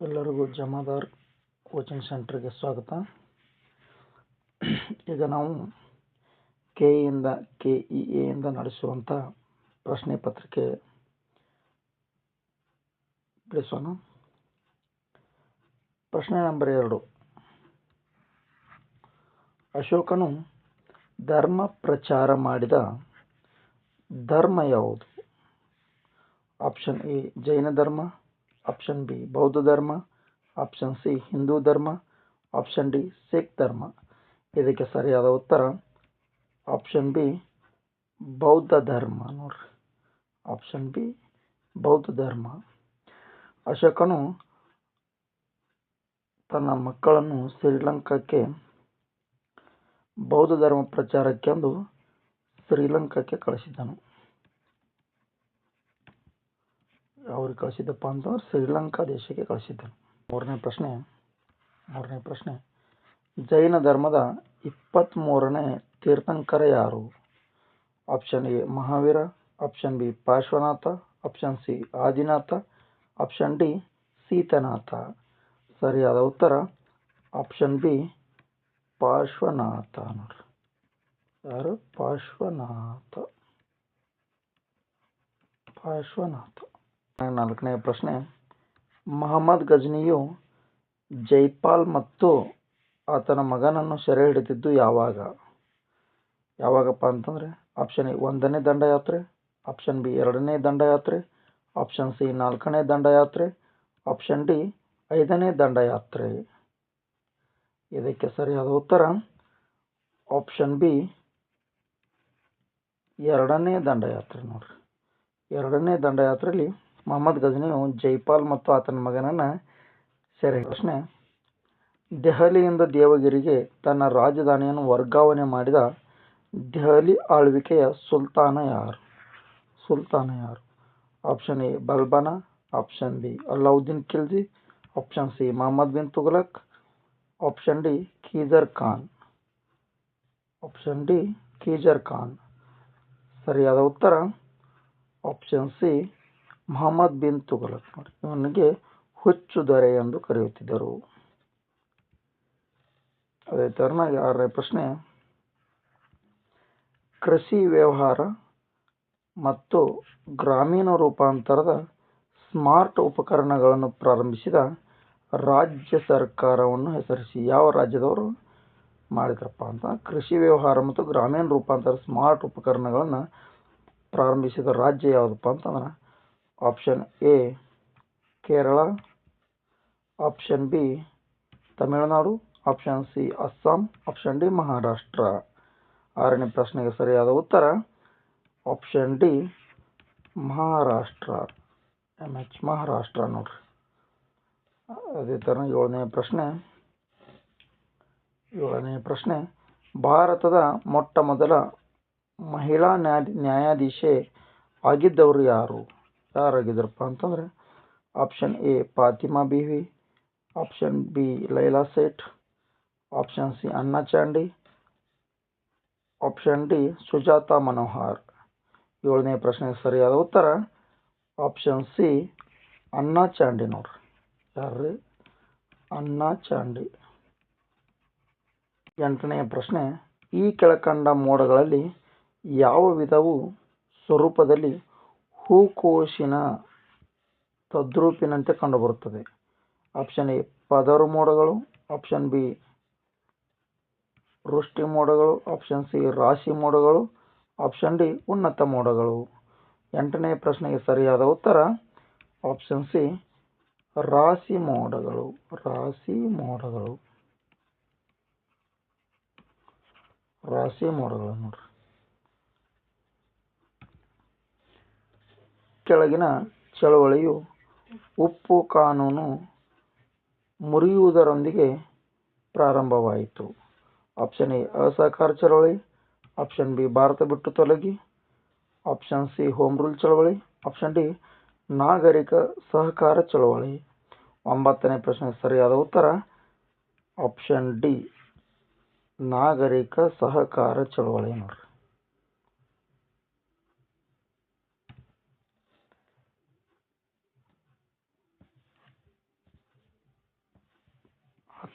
ಎಲ್ಲರಿಗೂ ಜಮಾದಾರ್ ಕೋಚಿಂಗ್ ಸೆಂಟರ್ಗೆ ಸ್ವಾಗತ. ಈಗ ನಾವು ಕೆ ಇಂದ ಕೆ ಇ ಎಯಿಂದ ನಡೆಸುವಂಥ ಪ್ರಶ್ನೆ ಪತ್ರಿಕೆ ಬಿಡಿಸೋಣ. ಪ್ರಶ್ನೆ ನಂಬರ್ ಎರಡು. ಅಶೋಕನು ಧರ್ಮ ಪ್ರಚಾರ ಮಾಡಿದ ಧರ್ಮ ಯಾವುದು? ಆಪ್ಷನ್ ಎ ಜೈನ ಧರ್ಮ ಆಪ್ಷನ್ ಬಿ ಬೌದ್ಧ ಧರ್ಮ ಆಪ್ಷನ್ ಸಿ ಹಿಂದೂ ಧರ್ಮ ಆಪ್ಷನ್ ಡಿ ಸಿಖ್ ಧರ್ಮ ಇದಕ್ಕೆ ಸರಿಯಾದ ಉತ್ತರ. ಆಪ್ಷನ್ ಬಿ ಬೌದ್ಧ ಧರ್ಮ ನೋಡ್ರಿ. ಆಪ್ಷನ್ ಬಿ ಬೌದ್ಧ ಧರ್ಮ ಅಶೋಕನು ತನ್ನ ಮಕ್ಕಳನ್ನು ಶ್ರೀಲಂಕಾಕ್ಕೆ ಬೌದ್ಧ ಧರ್ಮ ಪ್ರಚಾರಕ್ಕೆಂದು ಶ್ರೀಲಂಕಾಕ್ಕೆ ಕಳಿಸಿದ್ದನು. ಅವ್ರಿಗೆ ಕಳಿಸಿದ್ದಪ್ಪ ಅಂತಂದ್ರೆ ಶ್ರೀಲಂಕಾ ದೇಶಕ್ಕೆ ಕಳಿಸಿದ್ದನು ಮೂರನೇ ಪ್ರಶ್ನೆ ಮೂರನೇ ಪ್ರಶ್ನೆ. ಜೈನ ಧರ್ಮದ ಇಪ್ಪತ್ತ್ಮೂರನೇ ತೀರ್ಥಂಕರ ಯಾರು? Option A Mahavira. Option B Parshvanatha. Option C Adinatha. Option D Sitanatha. ಸರಿಯಾದ ಉತ್ತರ ಆಪ್ಷನ್ ಬಿ ಪಾರ್ಶ್ವನಾಥ ನೋಡ್ರಿ. ಯಾರು? ಪಾರ್ಶ್ವನಾಥ. ಪಾರ್ಶ್ವನಾಥ. ನಾಲ್ಕನೇ ಪ್ರಶ್ನೆ, ಮಹಮ್ಮದ್ ಗಜ್ನಿಯು ಜೈಪಾಲ್ ಮತ್ತು ಆತನ ಮಗನನ್ನು ಸೆರೆ ಹಿಡಿದಿದ್ದು ಯಾವಾಗ? ಯಾವಾಗಪ್ಪ ಅಂತಂದರೆ, ಆಪ್ಷನ್ ಎ ಒಂದನೇ ದಂಡಯಾತ್ರೆ, ಆಪ್ಷನ್ ಬಿ ಎರಡನೇ ದಂಡಯಾತ್ರೆ, ಆಪ್ಷನ್ ಸಿ ನಾಲ್ಕನೇ ದಂಡಯಾತ್ರೆ, ಆಪ್ಷನ್ ಡಿ ಐದನೇ ದಂಡಯಾತ್ರೆ. ಇದಕ್ಕೆ ಸರಿಯಾದ ಉತ್ತರ, ಆಪ್ಷನ್ ಬಿ ಎರಡನೇ ದಂಡಯಾತ್ರೆ ನೋಡ್ರಿ. ಎರಡನೇ ದಂಡಯಾತ್ರೆಯಲ್ಲಿ ಮೊಹಮ್ಮದ್ ಗಜ್ನಿಯು ಜೈಪಾಲ್ ಮತ್ತು ಆತನ ಮಗನನ್ನು ಸೆರೆ ಪ್ರಶ್ನೆ ದೆಹಲಿಯಿಂದ ದೇವಗಿರಿಗೆ ತನ್ನ ರಾಜಧಾನಿಯನ್ನು ವರ್ಗಾವಣೆ ಮಾಡಿದ ದೆಹಲಿ ಆಳ್ವಿಕೆಯ ಸುಲ್ತಾನ ಯಾರು? ಸುಲ್ತಾನ ಯಾರು? Option A Balban option B Alauddin Khilji option C Mohammad bin Tughlaq option D Khizr Khan. Option D Khizr Khan. ಸರಿಯಾದ ಉತ್ತರ ಆಪ್ಷನ್ ಸಿ ಮೊಹಮ್ಮದ್ ಬಿನ್ ತುಘಲಕ್ ನೋಡಿ. ಇವನಿಗೆ ಹುಚ್ಚು ದೊರೆ ಎಂದು ಕರೆಯುತ್ತಿದ್ದರು. ಅದೇ ತರನಾಗಿ ಆರನೇ ಪ್ರಶ್ನೆ, ಕೃಷಿ ವ್ಯವಹಾರ ಮತ್ತು ಗ್ರಾಮೀಣ ರೂಪಾಂತರದ ಸ್ಮಾರ್ಟ್ ಉಪಕರಣಗಳನ್ನು ಪ್ರಾರಂಭಿಸಿದ ರಾಜ್ಯ ಸರ್ಕಾರವನ್ನು ಹೆಸರಿಸಿ ಯಾವ ರಾಜ್ಯದವರು ಮಾಡಿದ್ರಪ್ಪ ಅಂತ. ಕೃಷಿ ವ್ಯವಹಾರ ಮತ್ತು ಗ್ರಾಮೀಣ ರೂಪಾಂತರ ಸ್ಮಾರ್ಟ್ ಉಪಕರಣಗಳನ್ನು ಪ್ರಾರಂಭಿಸಿದ ರಾಜ್ಯ ಯಾವುದಪ್ಪ ಅಂತಂದ್ರೆ option A Kerala option B Tamil Nadu option C Assam option D Maharashtra ಆರನೇ ಪ್ರಶ್ನೆಗೆ ಸರಿಯಾದ ಉತ್ತರ option D Maharashtra M H Maharashtra ನೋಡ್ರಿ. ಅದೇ ಥರ ಏಳನೇ ಪ್ರಶ್ನೆ. ಏಳನೇ ಪ್ರಶ್ನೆ, ಭಾರತದ ಮೊಟ್ಟ ಮೊದಲ ಮಹಿಳಾ ನ್ಯಾಯ, ನ್ಯಾಯಾಧೀಶೆ ಆಗಿದ್ದವರು ಯಾರು? ಯಾರಾಗಿದ್ದರಪ್ಪ ಅಂತಂದ್ರೆ option A Fathima Beevi option B Leila Seth option C Anna Chandy option D Sujata Manohar. ಏಳನೇ ಪ್ರಶ್ನೆಗೆ ಸರಿಯಾದ ಉತ್ತರ ಆಪ್ಷನ್ ಸಿ ಅನ್ನಾ ಚಾಂಡಿ ನೋಡ್ರಿ ಯಾರ್ರಿ? ಅನ್ನ ಚಾಂಡಿ. ಎಂಟನೇ ಪ್ರಶ್ನೆ, ಈ ಕೆಳಕಂಡ ಮೋಡಗಳಲ್ಲಿ ಯಾವ ವಿಧವು ಸ್ವರೂಪದಲ್ಲಿ ಹೂಕೋಶಿನ ತದ್ರೂಪಿನಂತೆ ಕಂಡುಬರುತ್ತದೆ. ಆಪ್ಷನ್ ಎ, ಪದರು ಮೋಡಗಳು. ಆಪ್ಷನ್ ಬಿ, ವೃಷ್ಟಿ ಮೋಡಗಳು. ಆಪ್ಷನ್ ಸಿ, ರಾಶಿ ಮೋಡಗಳು. ಆಪ್ಷನ್ ಡಿ, ಉನ್ನತ ಮೋಡಗಳು. ಎಂಟನೇ ಪ್ರಶ್ನೆಗೆ ಸರಿಯಾದ ಉತ್ತರ. ಆಪ್ಷನ್ ಸಿ, ರಾಶಿ ಮೋಡಗಳು. ರಾಶಿ ಮೋಡಗಳು. ರಾಶಿ ಮೋಡಗಳು ನೋಡ್ರಿ. ಕೆಳಗಿನ ಚಳುವಳಿಯು ಉಪ್ಪು ಕಾನೂನು ಮುರಿಯುವುದರೊಂದಿಗೆ ಪ್ರಾರಂಭವಾಯಿತು. ಆಪ್ಷನ್ ಎ, ಅಸಹಕಾರ ಚಳವಳಿ. ಆಪ್ಷನ್ ಬಿ, ಭಾರತ ಬಿಟ್ಟು ತೊಲಗಿ. ಆಪ್ಷನ್ ಸಿ, ಹೋಮ್ ರೂಲ್ ಚಳವಳಿ. ಆಪ್ಷನ್ ಡಿ, ನಾಗರಿಕ ಸಹಕಾರ ಚಳವಳಿ. ಒಂಬತ್ತನೇ ಪ್ರಶ್ನೆ, ಸರಿಯಾದ ಉತ್ತರ? ಆಪ್ಷನ್ ಡಿ, ನಾಗರಿಕ ಸಹಕಾರ ಚಳವಳಿ ನೋಡ್ರಿ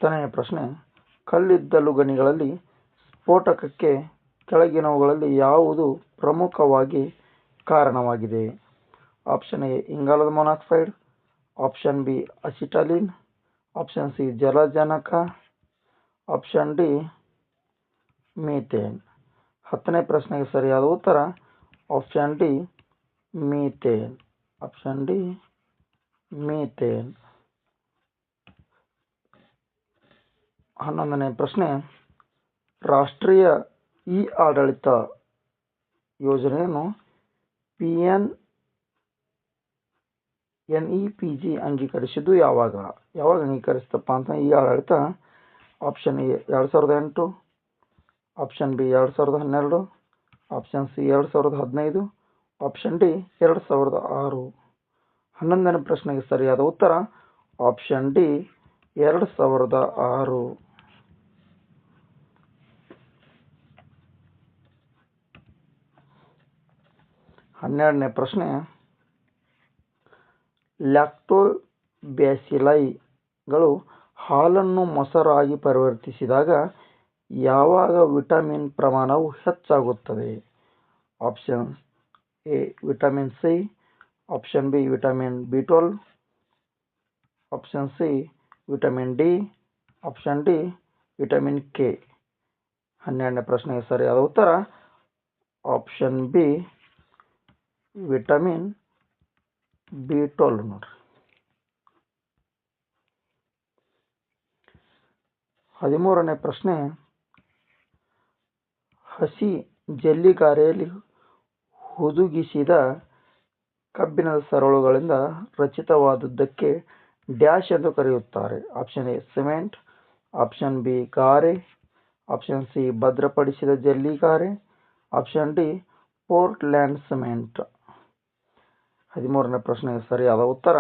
ಹತ್ತನೆಯ ಪ್ರಶ್ನೆ. ಕಲ್ಲಿದ್ದಲು ಗಣಿಗಳಲ್ಲಿ ಸ್ಫೋಟಕಕ್ಕೆ ಕೆಳಗಿನವುಗಳಲ್ಲಿ ಯಾವುದು ಪ್ರಮುಖವಾಗಿ ಕಾರಣವಾಗಿದೆ? ಆಪ್ಷನ್ ಎ, ಇಂಗಾಲದ monoxide. Option B, acetylene. Option C, ಜಲಜನಕ. Option D, methane. ಹತ್ತನೇ ಪ್ರಶ್ನೆಗೆ ಸರಿಯಾದ ಉತ್ತರ, option D, methane. Option D, methane. ಹನ್ನೊಂದನೇ ಪ್ರಶ್ನೆ. ರಾಷ್ಟ್ರೀಯ ಇ ಆಡಳಿತ ಯೋಜನೆಯನ್ನು P N N E P G ಅಂಗೀಕರಿಸಿದ್ದು ಯಾವಾಗ? ಯಾವಾಗ ಅಂಗೀಕರಿಸ್ತಪ್ಪ ಅಂತ ಇ ಆಡಳಿತ? ಆಪ್ಷನ್ ಎ ಎರಡು ಸಾವಿರದ ಎಂಟು ಆಪ್ಷನ್ ಬಿ ಎರಡು ಸಾವಿರದ ಹನ್ನೆರಡು ಆಪ್ಷನ್ ಸಿ ಎರಡು ಸಾವಿರದ ಹದಿನೈದು ಆಪ್ಷನ್ ಡಿ ಎರಡು ಸಾವಿರದ ಆರು. ಹನ್ನೊಂದನೇ ಪ್ರಶ್ನೆಗೆ ಸರಿಯಾದ ಉತ್ತರ ಆಪ್ಷನ್ ಡಿ ಎರಡು ಸಾವಿರದ ಆರು. ಹನ್ನೆರಡನೇ ಪ್ರಶ್ನೆ. ಲ್ಯಾಕ್ಟೋಬ್ಯಾಸಿಲೈಗಳು ಹಾಲನ್ನು ಮೊಸರಾಗಿ ಪರಿವರ್ತಿಸಿದಾಗ ಯಾವಾಗ ವಿಟಮಿನ್ ಪ್ರಮಾಣವು ಹೆಚ್ಚಾಗುತ್ತದೆ? Option A, vitamin C, option B, vitamin B twelve option C, vitamin D, option D, vitamin K. ಹನ್ನೆರಡನೇ ಪ್ರಶ್ನೆಗೆ ಸರಿಯಾದ ಉತ್ತರ option B vitamin B twelve ನೋಡ್ರಿ. ಹದಿಮೂರನೇ ಪ್ರಶ್ನೆ, ಹಸಿ ಜಲ್ಲಿಗಾರೆಯಲ್ಲಿ ಹುದುಗಿಸಿದ ಕಬ್ಬಿಣದ ಸರಳುಗಳಿಂದ ರಚಿತವಾದದ್ದಕ್ಕೆ ಡ್ಯಾಶ್ ಎಂದು ಕರೆಯುತ್ತಾರೆ. Option A, cement. Option B, ಗಾರೆ. ಆಪ್ಷನ್ ಸಿ, ಭದ್ರಪಡಿಸಿದ ಜಲ್ಲಿಗಾರೆ. Option D, Portland cement. ಹದಿಮೂರನೇ ಪ್ರಶ್ನೆಗೆ ಸರಿಯಾದ ಉತ್ತರ.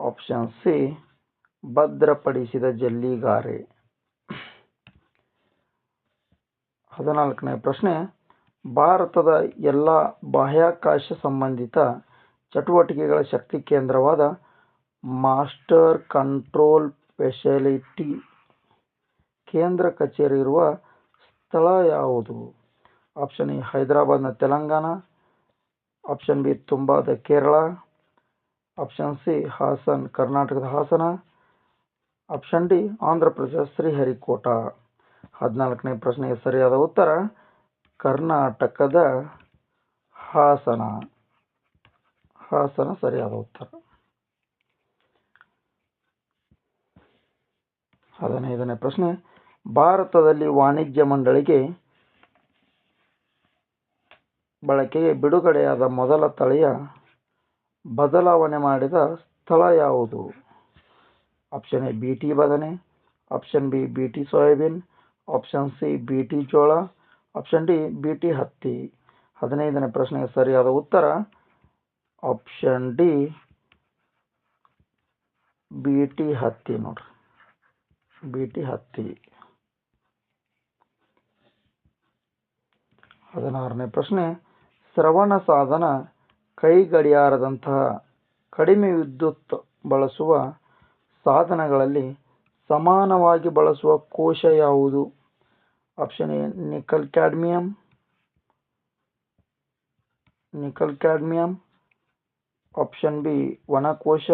ಆಪ್ಷನ್ ಸಿ ಭದ್ರಪಡಿಸಿದ ಜಲ್ಲಿಗಾರೆ. ಹದಿನಾಲ್ಕನೇ ಪ್ರಶ್ನೆ, ಭಾರತದ ಎಲ್ಲ ಬಾಹ್ಯಾಕಾಶ ಸಂಬಂಧಿತ ಚಟುವಟಿಕೆಗಳ ಶಕ್ತಿ ಕೇಂದ್ರವಾದ ಮಾಸ್ಟರ್ ಕಂಟ್ರೋಲ್ ಫೆಸಿಲಿಟಿ ಕೇಂದ್ರ ಕಚೇರಿ ಇರುವ ಸ್ಥಳ ಯಾವುದು? ಆಪ್ಷನ್ ಎ ಹೈದರಾಬಾದ್ನ ತೆಲಂಗಾಣ. ಆಪ್ಷನ್ ಬಿ ತುಂಬಾದ ಕೇರಳ ಆಪ್ಷನ್ ಸಿ ಹಾಸನ್ ಕರ್ನಾಟಕದ ಹಾಸನ ಆಪ್ಷನ್ ಡಿ ಆಂಧ್ರ ಪ್ರದೇಶ ಶ್ರೀಹರಿಕೋಟ ಹದಿನಾಲ್ಕನೇ ಪ್ರಶ್ನೆಗೆ ಸರಿಯಾದ ಉತ್ತರ ಕರ್ನಾಟಕದ ಹಾಸನ ಹಾಸನ ಸರಿಯಾದ ಉತ್ತರ. ಹದಿನೈದನೇ ಪ್ರಶ್ನೆ, ಭಾರತದಲ್ಲಿ ವಾಣಿಜ್ಯ ಮಂಡಳಿಗೆ ಬಳಕೆಗೆ ಬಿಡುಗಡೆಯಾದ ಮೊದಲ ತಳಿಯ ಬದಲಾವಣೆ ಮಾಡಿದ ಸ್ಥಳ ಯಾವುದು? ಆಪ್ಷನ್ ಎ ಬಿ ಟಿ ಬದನೆ. Option B B T soybean. Option C B T ಜೋಳ. ಆಪ್ಷನ್ ಡಿ ಬಿ ಟಿ ಹತ್ತಿ. ಹದಿನೈದನೇ ಪ್ರಶ್ನೆಗೆ ಸರಿಯಾದ ಉತ್ತರ. ಆಪ್ಷನ್ ಡಿ ಬಿ ಟಿ ಹತ್ತಿ ನೋಡ್ರಿ. ಬಿ ಟಿ ಹತ್ತಿ. ಹದಿನಾರನೇ ಪ್ರಶ್ನೆ. ಶ್ರವಣ ಸಾಧನ ಕೈ ಗಡಿಯಾರದಂತಹ ಕಡಿಮೆ ವಿದ್ಯುತ್ ಬಳಸುವ ಸಾಧನಗಳಲ್ಲಿ ಸಮಾನವಾಗಿ ಬಳಸುವ ಕೋಶ ಯಾವುದು? Option A nickel cadmium nickel cadmium option B ವನಕೋಶ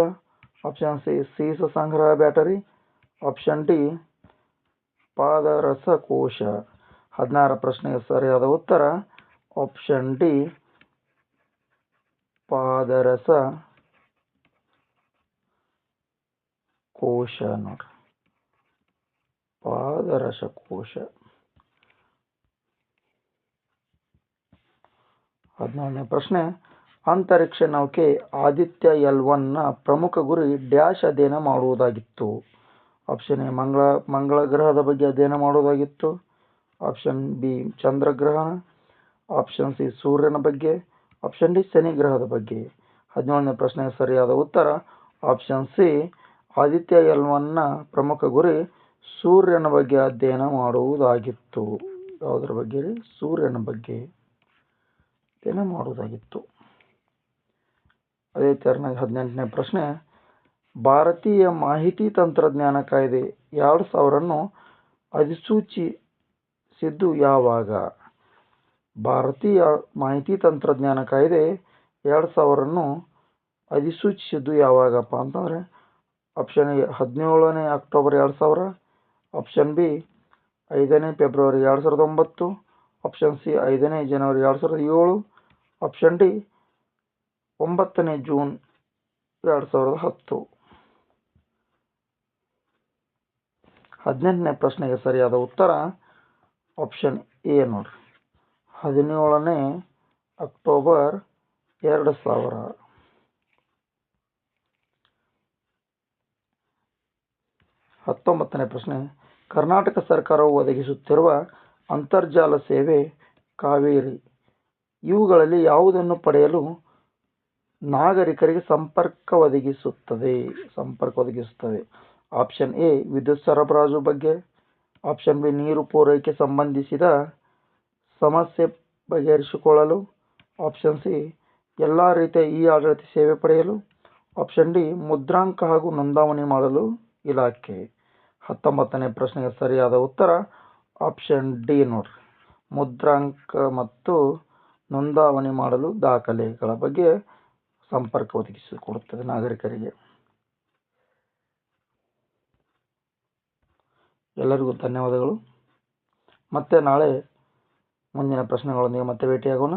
option C ಸೀಸ ಸಂಗ್ರಹ ಬ್ಯಾಟರಿ ಆಪ್ಷನ್ ಡಿ ಪಾದರಸ ಕೋಶ ಹದಿನಾರು ಪ್ರಶ್ನೆಗೆ ಸರಿಯಾದ ಉತ್ತರ. ಆಪ್ಷನ್ ಡಿ ಪಾದರಸ ಕೋಶ ನೋಡ್ರಿ ಪಾದರಸ ಕೋಶ ಹದಿನೇಳನೇ ಪ್ರಶ್ನೆ, ಅಂತರಿಕ್ಷ ನೌಕೆ ಆದಿತ್ಯ ಎಲ್ ಒನ್ನ ಪ್ರಮುಖ ಗುರಿ ಡ್ಯಾಶ್ ಅಧ್ಯಯನ ಮಾಡುವುದಾಗಿತ್ತು. ಆಪ್ಷನ್ ಎ ಮಂಗಳ ಮಂಗಳ ಗ್ರಹದ ಬಗ್ಗೆ ಅಧ್ಯಯನ ಮಾಡುವುದಾಗಿತ್ತು. ಆಪ್ಷನ್ ಬಿ ಚಂದ್ರಗ್ರಹಣ. ಆಪ್ಷನ್ ಸಿ ಸೂರ್ಯನ ಬಗ್ಗೆ. ಆಪ್ಷನ್ ಡಿ ಶನಿ ಗ್ರಹದ ಬಗ್ಗೆ. ಹದಿನೇಳನೇ ಪ್ರಶ್ನೆಗೆ ಸರಿಯಾದ ಉತ್ತರ. ಆಪ್ಷನ್ ಸಿ ಆದಿತ್ಯ ಎಲ್ವನ್ನ ಪ್ರಮುಖ ಗುರಿ ಸೂರ್ಯನ ಬಗ್ಗೆ ಅಧ್ಯಯನ ಮಾಡುವುದಾಗಿತ್ತು. ಯಾವುದರ ಬಗ್ಗೆ ಸೂರ್ಯನ ಬಗ್ಗೆ ಅಧ್ಯಯನ ಮಾಡುವುದಾಗಿತ್ತು. ಅದೇ ತೆರನಾಗಿ ಹದಿನೆಂಟನೇ ಪ್ರಶ್ನೆ. ಭಾರತೀಯ ಮಾಹಿತಿ ತಂತ್ರಜ್ಞಾನ ಕಾಯ್ದೆ ಎರಡು ಸಾವಿರನ್ನು ಅಧಿಸೂಚಿಸಿದ್ದು ಯಾವಾಗ? ಭಾರತೀಯ ಮಾಹಿತಿ ತಂತ್ರಜ್ಞಾನ ಕಾಯ್ದೆ ಎರಡು ಸಾವಿರನ್ನು ಅಧಿಸೂಚಿಸಿದ್ದು ಯಾವಾಗಪ್ಪ ಅಂತಂದರೆ ಆಪ್ಷನ್ ಎ ಹದಿನೇಳನೇ ಅಕ್ಟೋಬರ್ ಎರಡು ಸಾವಿರ ಆಪ್ಷನ್ ಬಿ ಐದನೇ ಫೆಬ್ರವರಿ ಎರಡು ಸಾವಿರದ ಒಂಬತ್ತು ಆಪ್ಷನ್ ಸಿ ಐದನೇ ಜನವರಿ ಎರಡು ಸಾವಿರದ ಏಳು ಆಪ್ಷನ್ ಡಿ ಒಂಬತ್ತನೇ ಜೂನ್ ಎರಡು ಸಾವಿರದ ಹತ್ತು. ಹದಿನೆಂಟನೇ ಪ್ರಶ್ನೆಗೆ ಸರಿಯಾದ ಉತ್ತರ ಆಪ್ಷನ್ ಎ ನೋಡ್ರಿ. ಹದಿನೇಳನೇ ಅಕ್ಟೋಬರ್ ಎರಡು ಸಾವಿರ. ಹತ್ತೊಂಬತ್ತನೇ ಪ್ರಶ್ನೆ. ಕರ್ನಾಟಕ ಸರ್ಕಾರವು ಒದಗಿಸುತ್ತಿರುವ ಅಂತರ್ಜಾಲ ಸೇವೆ ಕಾವೇರಿ. ಇವುಗಳಲ್ಲಿ ಯಾವುದನ್ನು ಪಡೆಯಲು ನಾಗರಿಕರಿಗೆ ಸಂಪರ್ಕ ಒದಗಿಸುತ್ತದೆ? ಸಂಪರ್ಕ ಒದಗಿಸುತ್ತದೆ. ಆಪ್ಷನ್ ಎ, ವಿದ್ಯುತ್ ಸರಬರಾಜು ಬಗ್ಗೆ. ಆಪ್ಷನ್ ಬಿ, ನೀರು ಪೂರೈಕೆ ಸಂಬಂಧಿಸಿದ ಸಮಸ್ಯೆ ಬಗೆಹರಿಸಿಕೊಳ್ಳಲು ಆಪ್ಷನ್ ಸಿ ಎಲ್ಲ ರೀತಿಯ ಇ ಆಡಳಿತ ಸೇವೆ ಪಡೆಯಲು ಆಪ್ಷನ್ ಡಿ ಮುದ್ರಾಂಕ ಹಾಗೂ ನೋಂದಾವಣಿ ಮಾಡಲು ಇಲಾಖೆ. ಹತ್ತೊಂಬತ್ತನೇ ಪ್ರಶ್ನೆಗೆ ಸರಿಯಾದ ಉತ್ತರ ಆಪ್ಷನ್ ಡಿ ನೋಡ್ರಿ. ಮುದ್ರಾಂಕ ಮತ್ತು ನೋಂದಾವಣಿ ಮಾಡಲು ದಾಖಲೆಗಳ ಬಗ್ಗೆ ಸಂಪರ್ಕ ಒದಗಿಸಿಕೊಡುತ್ತದೆ ನಾಗರಿಕರಿಗೆ. ಎಲ್ಲರಿಗೂ ಧನ್ಯವಾದಗಳು. ಮತ್ತೆ ನಾಳೆ ಮುಂದಿನ ಪ್ರಶ್ನೆಗಳೊಂದಿಗೆ ಮತ್ತೆ ಭೇಟಿಯಾಗೋಣ.